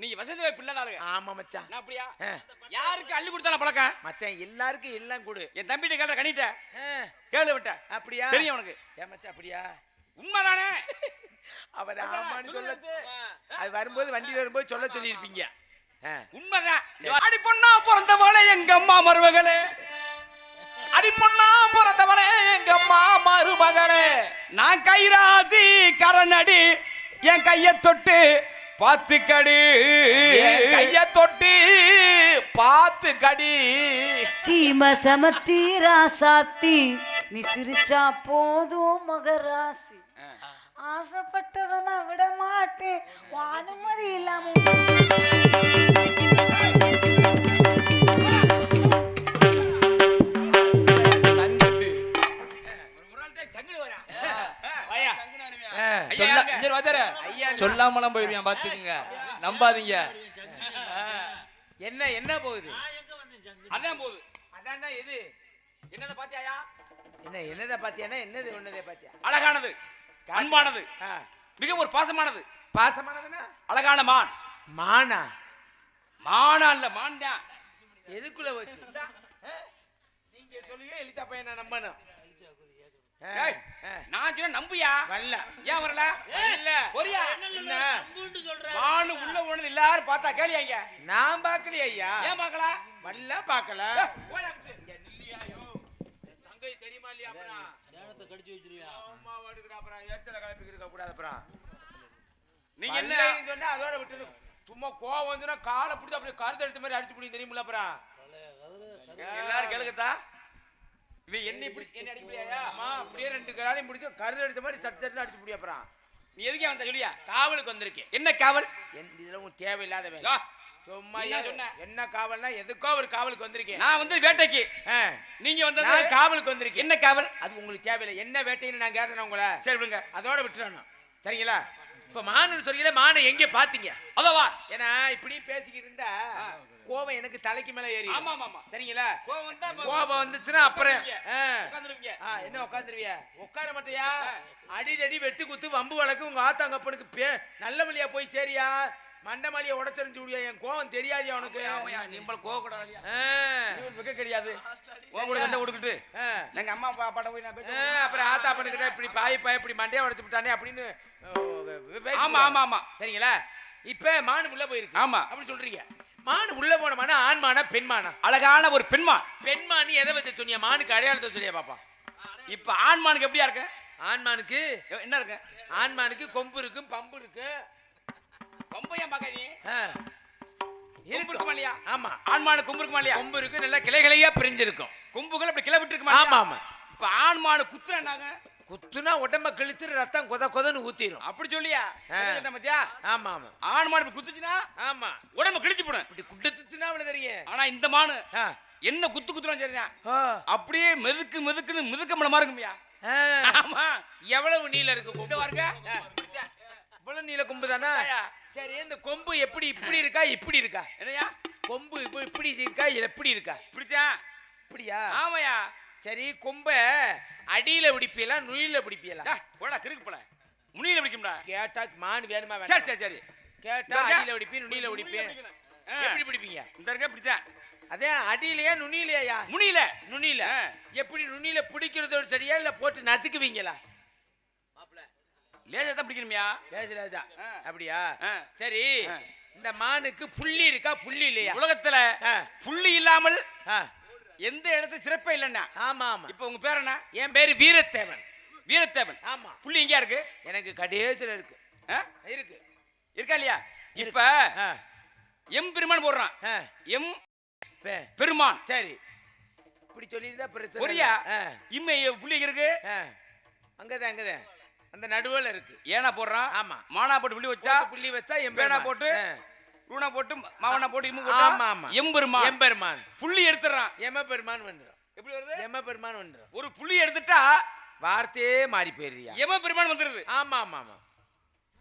நீங்க வசதி இல்ல ஆளுங்க ஆமா மச்சான். நான் அப்படியா. யாருக்கு அள்ளி கொடுத்தாலும் பழக்கம்? மச்சான் எல்லாருக்கும் எல்லாம் கொடு. என் தம்பிட்ட கேட்ட கணிட்ட. கேளு விட்ட அப்படியா? தெரியும் உனக்கு ஏன் மச்சான் அப்படியா? உண்மைதானே? அவர் ஆமான்னு சொல்ல. அது வரும்போது வண்டியில வரும்போது சொல்ல சொல்லியிருப்பீங்க. உண்மைதான். அடி பொண்ணா பிறந்தவளே எங்க அம்மா மருமகளே? அடி பொண்ணா பிறந்தவனே எங்க அம்மா மருமகனே நான் கைராசி கரணடி என் கைய தொட்டு பாத்துக்கடி. என் கைய தொட்டு பார்த்து கடி சீம சமத்தி ராசாத்தி நீ சிரிச்சா போதும் மகராசி. ஆசைப்பட்டதை நான் விட மாட்டேன். அனுமதி இல்லாம சொல்லாமலாம் போயிருவியான் பாத்துக்குங்க. நம்பாதீங்க. என்ன என்ன போகுது? அதான் போகுது. அதான்னா எது என்னத பாத்தியாயா? என்ன என்னத பாத்தியானா? என்னது ஒன்னதே பாத்தியா? அழகானது அன்பானது மிக ஒரு பாசமானது. பாசமானதுன்னா? அழகான மான். மானா? மானா இல்ல மான் தான் எதுக்குள்ள வச்சு? நீங்க சொல்லுவீங்க எலிசா பையன் நம்பணும். நான் சொன்ன நம்பியா? வரல. ஏன் வரல? இல்ல. பொரியா என்ன உள்ள போனது எல்லாரும் பார்த்தா கேளியாங்க நான் பாக்கலையா ஐயா? ஏன் பார்க்கல? வரல பாக்கல தங்கை தெரியுமா இல்லையா அப்புறம்? அம்மா வாடுக்குடா அப்புறம் எரிச்சல கலப்பிக்கிட்டு இருக்க கூடாது அப்புறம். நீங்க என்ன? சொன்னா அதோட விட்டுரு. சும்மா கோவம் வந்துன்னா காலை பிடிச்சி அப்படியே கருத்து எடுத்த மாதிரி அடிச்சு பிடிக்கும் தெரியுமில்ல அப்புறம். எல்லாரும் கேளுங்கத்தா. இவன் என்ன இப்படி என்ன அடிப்படியா அம்மா அப்படியே ரெண்டு காலையும் பிடிச்சி கருத்து எடுத்த மாதிரி தட்டு தட்டு அடிச்சு அப்புறம் நீ எதுக்கே வந்த சொல்லியா? காவலுக்கு வந்திருக்கேன் என்ன காவல்? என் இதுல உன் தேவையில்லாத வேலை யா, சும்மா சொன்ன? என்ன காவல்னா எதுக்கோ ஒரு காவலுக்கு வந்திருக்கேன் நான் வந்து வேட்டைக்கு. நீங்க வந்தது காவலுக்கு வந்திருக்கேன். என்ன காவல்? அது உங்களுக்கு தேவையில்லை. என்ன வேட்டைன்னு நான் கேட்டேன் உங்களை? சரி விடுங்க. அதோட விட்டுறணும் சரிங்களா? இப்ப மானுன்னு சொல்றீங்களே மானை எங்க பாத்தீங்க? அதோ வா. ஏன்னா இப்படி பேசிக்கிட்டு இருந்தா கோவம் எனக்கு தலைக்கு மேல ஏறி ஆமா ஆமா சரிங்களா? கோவம் வந்தா கோபம் வந்துச்சுன்னா அப்புறம் என்ன உட்காந்துருவிய? உட்கார மாட்டியா? அடிதடி வெட்டு குத்து வம்பு வழக்கு உங்க ஆத்தாங்கப்பனுக்கு பே நல்ல வழியா போய் சேரியா? மண்டமாலிய உடச்சரிஞ்சு விடியா என் கோவம் தெரியாதியா உனக்கு? ஆமாய்யா, நீ இவ்வளவு கோவப்படாதயா? ஆ. இவன் வெக்க கிடையாது. உன் கூட சண்டை விட்டுக்கிட்டு ஆ. எங்க அம்மா அப்பா அப்பாட்ட போய் நான் அப்புறம் ஆத்தா பண்ணுகிட்ட இப்படி பாய் பாய் இப்படி மண்டையா உடைச்சு விட்டானே அப்படின்னு. ஆமா ஆமா ஆமா. சரிங்களா? இப்ப மானு உள்ள போயிருக்கு. ஆமா. அப்படி சொல்றீங்க. மானு உள்ள போன மானா ஆண் மானா பெண் மானா அழகான ஒரு பெண்மா பெண் மானி எதை பத்தி சொன்னியா? மானுக்கு அடையாளத்தை சொல்லியா பாப்பா? இப்ப ஆண்மானுக்கு எப்படியா இருக்கு? ஆண்மானுக்கு என்ன இருக்கு? ஆண்மானுக்கு கொம்பு இருக்கும் பம்பு இருக்கு. கொம்பையா பாக்க நீ. கொம்பு இருக்கும் இல்லையா? ஆமா. ஆண்மானு கொம்பு இருக்குமா இல்லையா? கொம்பு இருக்கு நல்லா கிளைகளையா பிரிஞ்சிருக்கும். கொம்புகள் அப்படி கிளை விட்டு இருக்குமா ஆமா? ஆமா. இப்ப ஆண்மானு குத்துறாங்க குத்துனா உடம்ப கிழிச்சு ரத்தம் கொத கொதன்னு ஊத்திரும். அப்படி சொல்லியா? பாத்தியா ஆமா ஆமா. ஆண்மானு இப்படி குத்துச்சுன்னா? ஆமா. உடம்பு கிழிச்சு போடும் இப்படி குட்டத்துனா அவ்வளவு தெரியும் ஆனா இந்த மானு. என்ன குத்து குத்துறான் சரிதான். அப்படியே மெதுக்கு மெதுக்குன்னு மிதுக்க மலை மாதிரி இருக்குமியா. ஆமா. எவ்வளவு நீளம் இருக்கு கொம்பு? பாருங்க. இவ்வளவு நீள கொம்பு தானா. சரி இந்த கொம்பு எப்படி இப்படி இருக்கா இப்படி இருக்கா? என்னையா? கொம்பு இப்ப இப்படி இருக்கா எப்படி இருக்கா? இப்படித்தான். இப்படியா? ஆமாயா சரி கொம்ப அடியில பிடிப்பியலா நுனியில பிடிப்பியலா டா, போடா கிறுக்கு போல. முனியில பிடிக்கும்டா. கேட்டா மான் வேணுமா சரி வேணாமா? சரி சரி கேட்டா இந்த அடியில பிடிப்பி நுனியில பிடிப்பி? ஆ. எப்படி பிடிப்பீங்க? இந்த இருக்க இப்படித்தான். அதே அடியிலையா நுனியிலையா? முனியில நுனியில. ஆ. எப்படி நுனியில பிடிக்கிறதோட சரியா இல்ல போட்டு நசுக்குவீங்களா? லேசா தான் பிடிக்கணுமியா. லேசு லேசா. அப்படியா. சரி. இந்த மானுக்கு புள்ளி இருக்கா புள்ளி இல்லையா? உலகத்துல. புள்ளி இல்லாமல். எந்த இடத்து சிறப்பே இல்லைன்னா? ஆமா ஆமா. இப்ப உங்க பேர் என்ன? என் பேரு வீரத்தேவன். வீரத்தேவன். ஆமா. புள்ளி எங்கேயா இருக்கு? எனக்கு கடைசியில இருக்கு? இருக்கு. இருக்கா இல்லையா. இப்ப. எம் பெருமான் போடுறான். எம் பெருமான். சரி. இப்படி சொல்லியிருந்தா பிரச்சனை புரியா. இம்மை புள்ளி இருக்கு. அங்கதான் அங்கதான். அந்த நடுவுல இருக்கு. ஏனா போடுறான்? ஆமா. மானா போட்டு புள்ளி வச்சா? புள்ளி வச்சா பேனா எம்பெருமான் போட்டு. ரூணா போட்டு மாவனா போட்டு இம்மு ஆமா, போட்டா ஆமா. எம்பெருமான். எம்பெருமான். புள்ளி எடுத்துறான். எம பெருமான் வந்துடும் எப்படி வருது? எம பெருமான் வந்துடும் ஒரு புள்ளி எடுத்துட்டா வார்த்தையே மாறி போயிருதியா எம பெருமான் வந்துருது. ஆமா ஆமா ஆமா.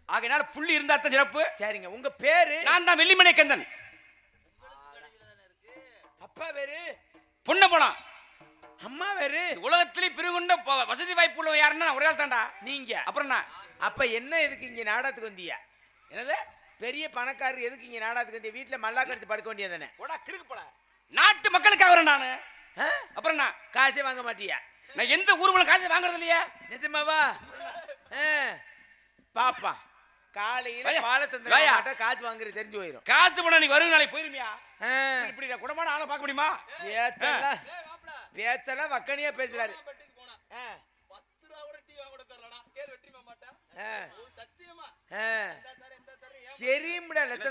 ஆகையினால புள்ளி இருந்தா தான் சிறப்பு. சரிங்க உங்க பேரு? நான் தான் வெள்ளிமலை கந்தன் அப்பா பேரு பொண்ண போலாம். அம்மா பேரு உலகத்திலே பிரிவுண்ட ப- வசதி வாய்ப்பு உள்ளவன் யாருன்னா ஒரே ஆள் தான்டா நீங்க. அப்புறம் அப்ப என்ன இதுக்கு இங்க நாடகத்துக்கு வந்தீங்க? என்னது? பெரிய பணக்காரர் எதுக்கு இங்க நாடாத்துக்கு வந்து வீட்டுல மல்லா கடிச்சு படுக்க வேண்டியதானே கிறுக்கு போடா. நாட்டு மக்களுக்காக வரேன் நானு. அப்புறம் என்ன காசே வாங்க மாட்டியா? நான் எந்த ஊருக்குள்ள காசு வாங்குறது இல்லையா? நிஜமாவா? பாப்பா காலையில. பாலச்சந்திர காசு வாங்குறது தெரிஞ்சு போயிடும் காசு பணம் நீ வருங்க நாளைக்கு போயிருமியா? இப்படி குடமான ஆளை பார்க்க முடியுமா? பேச்செல்லாம் பேச்செல்லாம் வக்கனியா பேசுறாரு. தெரியும்டா லட்சணம் சோனா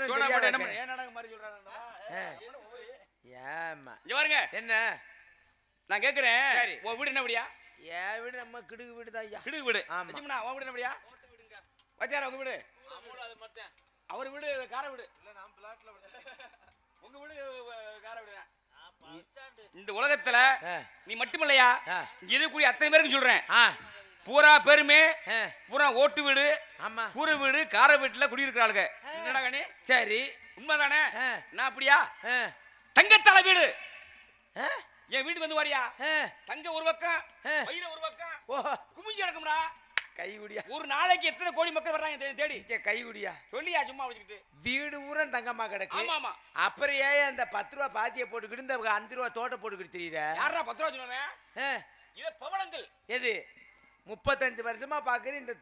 போட்டு என்ன தெரியாத ஏன் நாடகம் மாதிரி சொல்றானுடா? ஏமா இங்க பாருங்க. என்ன? நான் கேக்குறேன். சரி. உன் வீடு என்ன வீடியா? என் வீடு நம்ம கிடுகு வீடு தான் ஐயா. கிடுகு வீடு. ஆமா. லட்சுமணா உன் வீடு என்ன வீடியா? வச்சாரா உங்க வீடு? அவர் வீடு கார வீடு. உங்க வீடு அஹ், கார வீடு தான். இந்த உலகத்துல நீ மட்டுமில்லையா. இங்க இருக்கக்கூடிய அத்தனை பேருக்கு சொல்றேன். பூரா பேருமே பூரா ஓட்டு வீடு ஆமா. கூரை வீடு கார வீட்டுல குடியிருக்கிறாளுங்க. என்னடா கண்ணி சரி. உண்மைதானே? நான் அப்படியா? தங்கத்தலை வீடு. என் வீட்டுக்கு வந்து வாரியா? தங்க ஒரு பக்கம். வயிறு ஒரு பக்கம். குமிஞ்சு கிடக்கும்டா. கைகுடியா. ஒரு நாளைக்கு எத்தனை கோடி மக்கள் வர்றாங்க தேடி கைகுடியா. சொல்லியா சும்மா வச்சுக்கிட்டு? வீடு ஊரா தங்கம்மா கிடக்கு. ஆமா அப்புறம் ஏன் அந்த பத்து ரூபா பாசியை போட்டுக்கிட்டு இந்த அஞ்சு ரூபா தோட்டை போட்டுக்கிட்டு தெரியுத? யாரா பத்து ரூபா சொன்னேன் இது பவளங்கள். எது? முப்பத்தஞ்சு வருஷமா பாக்குற இந்த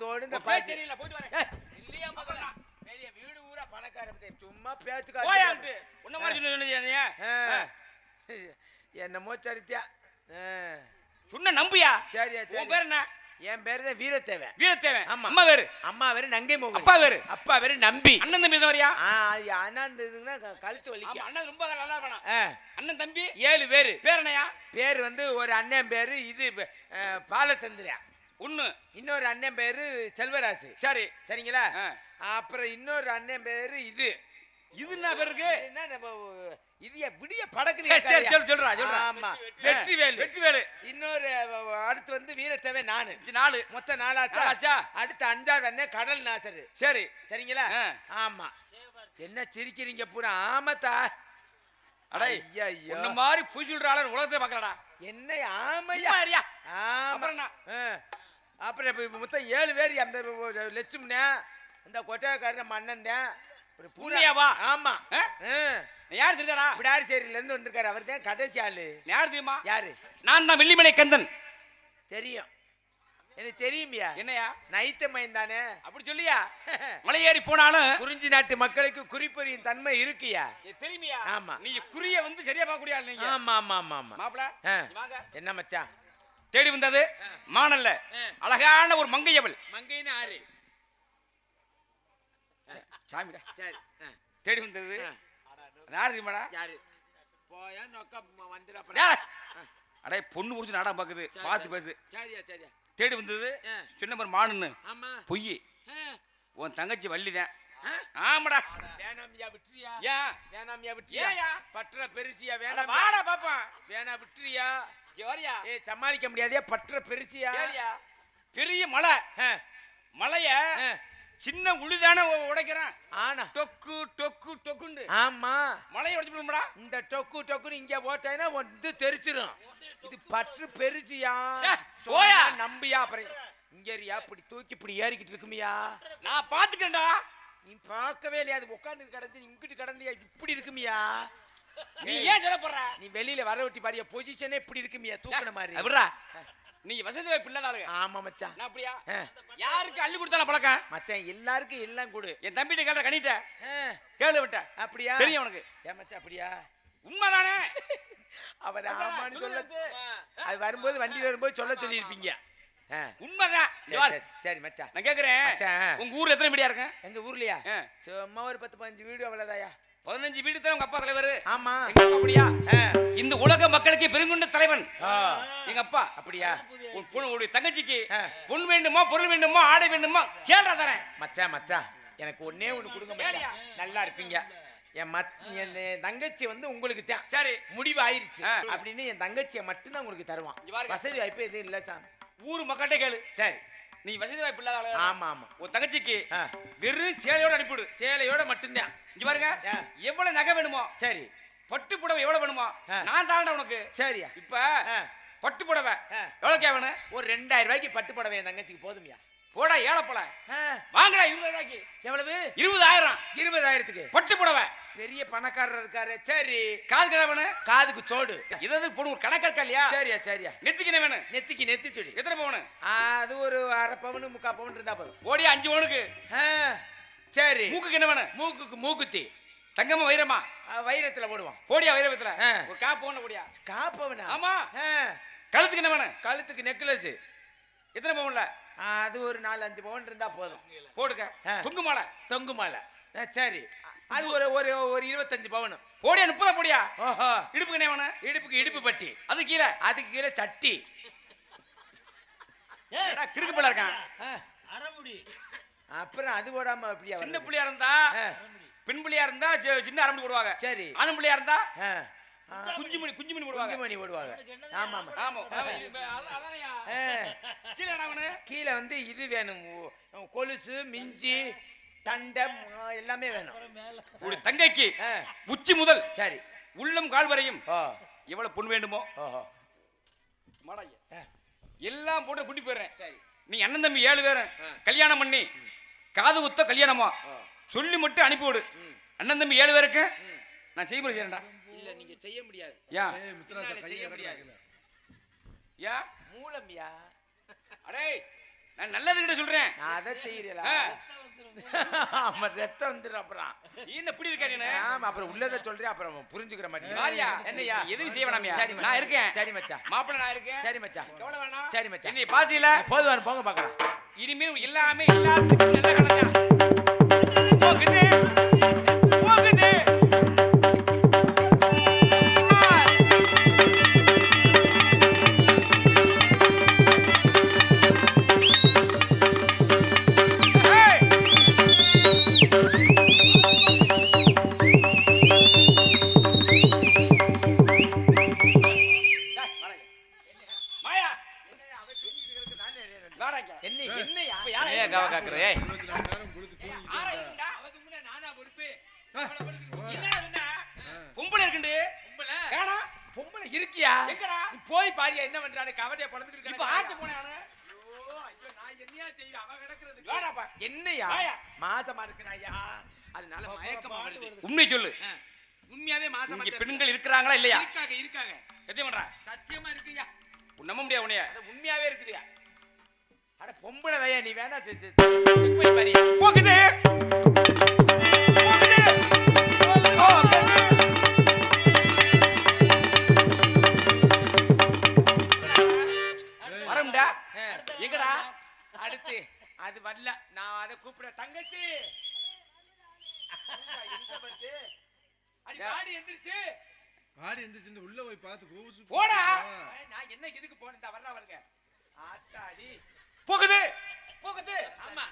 தோடு இந்த சரியில்லை, போயிட்டு வரேன். இல்லையா? பெரிய வீடு ஊரா பணக்கார சும்மா பேச்சு உன்ன மாதிரி சொன்ன சொன்னீங்க ஆ. என்னமோ சரித்தியா. சொன்ன நம்பியா? சரியா உன் பேர் என்ன? என் பேரு தான் வீரத்தேவன். வீரத்தேவன். ஆமா. அம்மா பேரு அம்மா பேரு நங்கை மோகன் அப்பா பேரு அப்பா பேரு நம்பி. அண்ணன் தம்பி வரியா இதுங்கன்னா க- கழுத்து ஆமா வலிக்கும் அண்ணன் ரொம்ப நல்லா வேணாம் அண்ணன் தம்பி? ஏழு பேரு. பேர் என்னையா? பேர் வந்து ஒரு அண்ணன் பேரு இது ஆ, பாலச்சந்திரா ஒண்ணு. இன்னொரு அண்ணன் பேரு செல்வராசு. சரி. சரிங்களா. அப்புறம் இன்னொரு அண்ணன் பேரு இது. இது என்ன பேர் இருக்கு? இது என்ன நம்ம இது ஏன் விடிய படக்கு சரி, சரி, சொல்றா, சொல்றா. ஆமா. வெற்றிவேலு வெற்றிவேலு இன்னொரு அ, அடுத்து வந்து வீரத்தேவை நானு. நாலு. மொத்தம் நாலாச்சா? அடுத்து அஞ்சாவது அண்ணன் கடல் நாசரு. சரி. சரிங்களா. ஆமா. என்ன சிரிக்கிறீங்க பூரா? ஆமாத்தா? அடே ஐயா ஐயோ மாதிரி பொய் சொல்ற ஆளு உலகத்தை பார்க்கலடா. என்ன ஆமையா? சும்மா இருயா. ஆமா. அப்புறம் மொத்தம் ஏழு பேர் அந்த லட்சுமண இந்த கொட்டைக்காரன் நம்ம அண்ணன் தான். ஒரு பூரா உண்மையாவா? ஆமா. ஆ? யார் தெரியுதாடா? விடாரிசேரியில இருந்து வந்திருக்காரு. அவர் தான் கடைசி ஆளு. யார் தெரியுமா? யாரு? நான் தான் வெள்ளிமலை கந்தன். தெரியும். எனக்கு தெரியுமியா. என்னையா? நைத்த மயம் தானே? அப்படி சொல்லியா? மலை ஏறி போனாலும் குறிஞ்சி நாட்டு மக்களுக்கு குறிப்பறியும் தன்மை இருக்குயா? தெரியுமியா? ஆமா. நீ குறிய வந்து சரியா பார்க்க முடியாது நீங்க. ஆமா ஆமா ஆமா ஆமா. மாப்பிள என்ன மச்சான்? தேடி வந்தது மானல்ல. அழகான ஒரு மங்கையவள். மங்கைன்னு ஆறு. சாமிடா. சரி. தேடி வந்தது. யார் தெரியுமாடா? யாரு? போயா நொக்க வந்துடா. அடே பொண்ணு புடிச்சு நாடகம் பாக்குது. பார்த்து பேசு. சரியா சரியா. தேடி வந்தது. சின்ன மாதிரி மானுன்னு. ஆமா. பொய். உன் தங்கச்சி வள்ளிதான். ஆமாடா. வேணாமியா விட்டுறியா? ஏன் வேணாமியா விட்டுறியா? பற்ற பெருசியா வேணாம் வாடா பாப்பா. வேணா விட்டுறியா? வரியா? ஏ சமாளிக்க முடியாதே பற்ற பெருசியா? பெரிய மலை. மலைய. சின்ன உளிதானே உடைக்கிறான். ஆனா. டொக்கு டொக்கு டொக்குண்டு. ஆமா. மலையை உடைச்சு விடும்டா இந்த டொக்கு டொக்குன்னு இங்க போட்டேன்னா வந்து தெரிச்சிரும். இது பற்று போயா. சொன்னா நம்பியா அப்புறம். இங்க இருயா இப்படி தூக்கி இப்படி ஏறிக்கிட்டு இருக்குமியா? நான் பாத்துக்கிறேன்டா நீ பார்க்கவே இல்லையா? அது உட்காந்து கிடந்து இங்கிட்டு கிடந்தியா? இப்படி இருக்குமியா? நீ ஏன் சொல்ல போற? நீ வெளியில வர ஒட்டி பாரியா பொசிஷனே இப்படி இருக்குமியா? தூக்குன மாதிரி. விடுறா. நீ வசதி வாய்ப்பு இல்ல ஆமா மச்சான். அப்படியா. யாருக்கு அள்ளி கொடுத்தாலும் பழக்கம்? மச்சான் எல்லாருக்கும் எல்லாம் கொடு. என் தம்பிட்ட கேட்ட கணிட்ட. கேளு விட்ட அப்படியா? தெரியும் உனக்கு ஏன் மச்சான் அப்படியா? உண்மைதானே? அவர் ஆமான்னு சொல்ல. அது வரும்போது வண்டியில வரும்போது சொல்ல சொல்லியிருப்பீங்க. உண்மைதான். சரி, மச்சான். நான் கேக்குறேன். உங்க ஊர்ல எத்தனை வீடியா இருக்கு? எங்க ஊர்லயா. சும்மா ஒரு பத்து பதினஞ்சு வீடு அவ்வளவுதாயா? பதினஞ்சு வீடு தான் உங்க அப்பா தலைவர்? ஆமா. எங்க அப்பா அப்படியா. இந்த உலக மக்களுக்கு பெருங்குண்ட தலைவன். எங்க அப்பா அப்படியா? உன் பொண்ணு உடைய தங்கச்சிக்கு. பொன் வேண்டுமா பொருள் வேண்டுமா ஆடை வேண்டுமா? கேள்றா தரேன். மச்சான் மச்சான். எனக்கு ஒண்ணே ஒண்ணு கொடுங்க நல்லா இருப்பீங்க. என் மத் என் தங்கச்சி வந்து உங்களுக்கு தான். சரி. முடிவு ஆயிருச்சு. அப்படின்னு என் தங்கச்சியை மட்டும்தான் உங்களுக்கு தருவான். வசதி வாய்ப்பு எதுவும் இல்ல சாமி. ஊர் மக்கள்கிட்ட கேளு. சரி. நீ வசதி வாய்ப்பு இல்லாத. ஆமா ஆமா உன் தங்கச்சிக்கு. வெறும் சேலையோட அனுப்பிவிடு சேலையோட மட்டும்தான் இங்க பாருங்க. எவ்வளவு நகை வேணுமோ சரி பட்டு புடவை எவ்வளவு வேணுமோ. நான் தாண்டா உனக்கு சரியா இப்ப பட்டு புடவை ஆ. எவ்வளவு வேணும் ஒரு ரெண்டாயிரம் ரூபாய்க்கு பட்டு புடவை என் தங்கச்சிக்கு போதுமியா போடா ஏழப்பழ வாங்கடா இருபதாயிரக்கு எவ்வளவு? இருபதாயிரம். இருபதாயிரத்துக்கு. பட்டு புடவை. பெரிய பணக்காரர் இருக்காரு. சரி. காது கிழவனு காதுக்கு தோடு. இது எதுக்கு போடு கணக்கு இருக்கா இல்லையா? சரியா சரியா. நெத்திக்கு என்ன வேணும்? நெத்திக்கு நெத்தி சொல்லி எத்தனை பவுனு? அது ஒரு அரை பவுன் முக்கா பவுன் இருந்தா போதும். ஓடி அஞ்சு பவுனுக்கு? சரி. மூக்குக்கு என்ன வேணும்? மூக்குக்கு மூக்குத்தி. தங்கமா வைரமா வைரத்துல போடுவான் போடியா வைரத்துல. ஒரு காப்பு பவுன் போடியா? காப்பவனா ஆமா. கழுத்துக்கு என்ன வேணும்? கழுத்துக்கு நெக்லஸ். எத்தனை பவுன்ல? அது ஒரு நாலு அஞ்சு பவுன் இருந்தா போதும். போடுங்க. துங்கு மாலை. தொங்கு மாலை. சரி. அது ஒரு ஒரு ஒரு இருபத்தஞ்சு பவுன். போடியா முப்பதா போடியா? ஓஹோ. இடுப்புக்கு என்ன வேணும்? இடுப்புக்கு இடுப்பு பட்டி. அது கீழே. அதுக்கு கீழே சட்டி. என்னடா கிறுக்கு பிள்ளை இருக்கான்? அரைமுடி. அப்புறம் அது போடாம அப்படியா சின்ன? புள்ளையா இருந்தா பெண் புள்ளையா இருந்தா சின்ன அரம்பு போடுவாங்க. சரி. ஆணும் புள்ளையா இருந்தா? ஆ, ஆ, குஞ்சு மணி குஞ்சு மணி போடுவாங்க குஞ்சு மணி போடுவாங்க ஆமா ஆமா கீழே கீழே வந்து இது வேணும். கொலுசு மிஞ்சி தண்டம் எல்லாமே வேணும். ஒரு தங்கைக்கு உச்சி முதல் சரி. உள்ளம் கால் வரையும் ஓ எவ்வளவு பொன் வேண்டுமோ? எல்லாம் போட்டு கூட்டி போயிடுறேன். சரி. நீ அண்ணன் தம்பி ஏழு பேரும். கல்யாணம் பண்ணி காது குத்த கல்யாணமா? சொல்லி மட்டும் அனுப்பி விடு அண்ணன் தம்பி ஏழு பேருக்கு. நான் செய்முறை செய்யறேன்டா இல்ல நீங்க செய்ய முடியாது. யா. என்னால செய்ய முடியாது. யா. மூலம்யா அடே நான் நல்லதுகிட்ட சொல்றேன். நான் அதை செய்யறேன். ஆ. ஆமா ரத்தம் வந்துடும் அப்புறம். நீ என்ன இப்படி இருக்காரு ஆமா அப்புறம் உள்ளத சொல்றேன் அப்புறம் புரிஞ்சுக்கிற வாரியா? மாட்டேன் என்னய்யா எதுவும் செய்ய வேணாமியா? சரி நான் இருக்கேன். சரி மச்சான். மாப்பிள்ளை நான் இருக்கேன். சரி மச்சான். வேணாம். சரி மச்சான். என்னை பாத்தீங்களா போதுவாரு போங்க பார்க்கலாம். இனிமேல் எல்லாமே எல்லாத்துக்கும் நல்ல போகுது. என்னையா. மாசமா இருக்கிறாயா? அதனால மயக்கமா வருது. உண்மை சொல்லு. உண்மையாவே மாசமா பெண்கள் இருக்கிறாங்களா இல்லையா? இருக்காங்க இருக்காங்க. சத்தியம் பண்றா. சத்தியமா இருக்குயா? நம்ப முடியாது உன்னைய? உண்மையாவே இருக்குதுயா? அட பொம்பளை நீ வேணா செக் அடுத்து அது வரல. நான் அதை கூப்பிட தங்கச்சி! எங்க பாத்து? அடி வாடி எந்திரிச்சு. ஆடி எந்திரிச்சு உள்ள போய் பார்த்து கோவுசு போடா. நான் என்ன இதுக்கு போனேன் இந்த வர்றா வருங்க ஆத்தாடி. போகுது! போகுது. ஆமா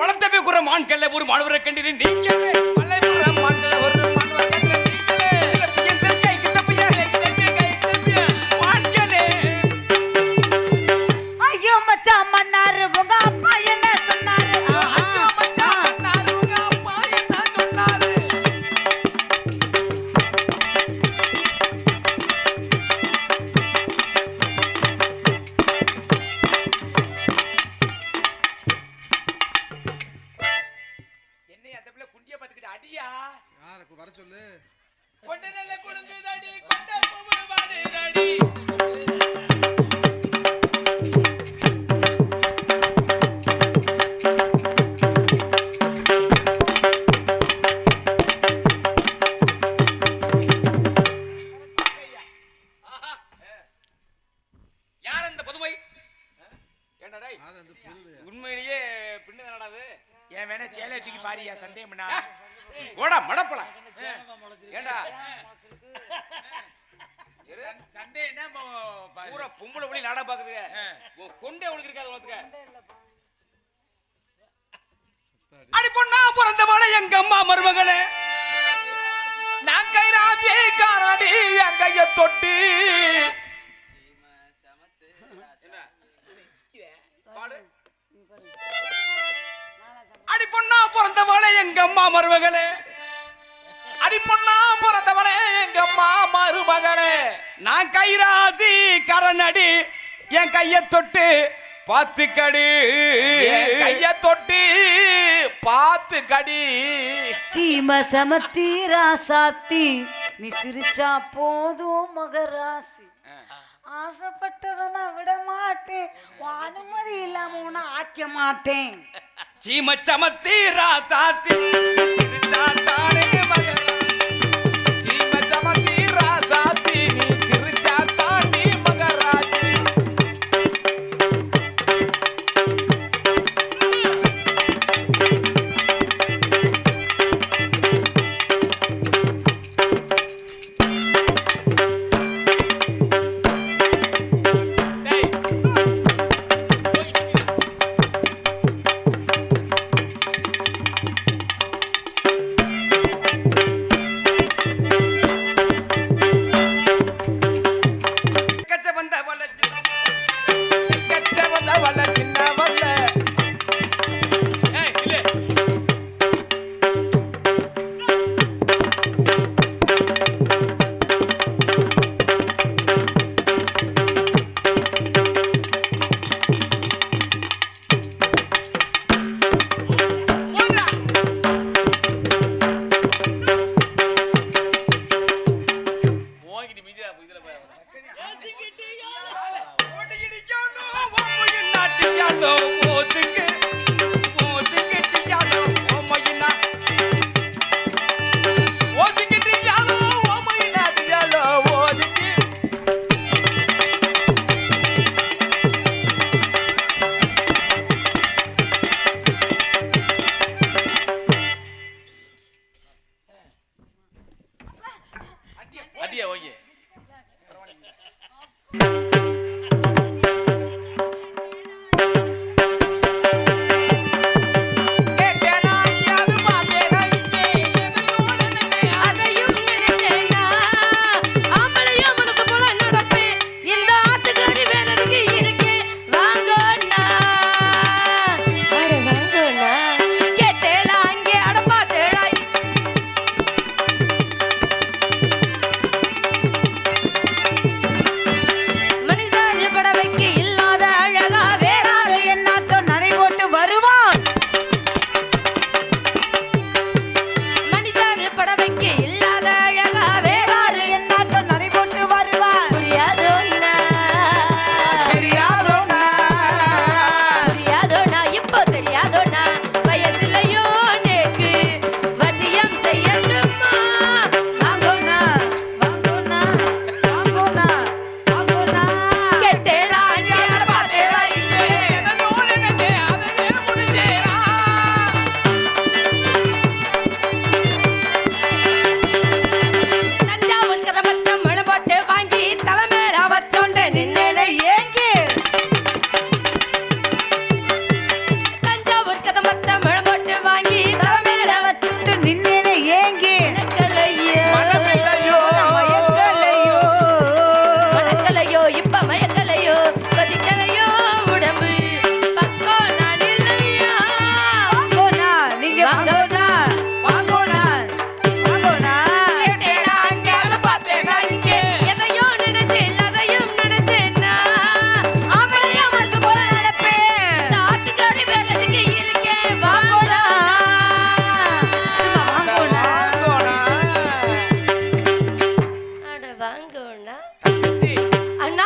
வளர்த்த குற மான்கல்ல ஒரு மாணவரை கண்டிரு நீங்களே உண்மையிலேயே பின்னு தானடாது ஏன் வேணா சேலைய தூக்கி பாரியா சந்தேகம் பண்ணா ஓடா மடப்பல ஏண்டா? சந்தேகம் என்ன பாரு. பொம்பளை புள்ளி நாடா பாக்குதுங்க. கொண்டே உனக்கு இருக்காது உனக்கு அடி பொண்ணா பிறந்தவள எங்க அம்மா மருமகளே? நான் கைராசி காரடி என் கைய தொட்டி. பிறந்தவள எங்க அம்மா மருமகளே? அடிப்பொண்ணா பிறந்தவனே எங்க அம்மா மருமகனே நான் கைராசி கரநடி என் கைய தொட்டு பாத்துக்கடி என் கைய தொட்டி பார்த்து கடி சீம சமத்தி ராசாத்தி நீ சிரிச்சா போதும் மகராசி. ஆசைப்பட்டதை நான் விட மாட்டேன் உன் அனுமதி இல்லாம உன்னை ஆக்க மாட்டேன். சீமச்சமத்தி சமத்தி ராசாத்தி சிரிச்சா தானே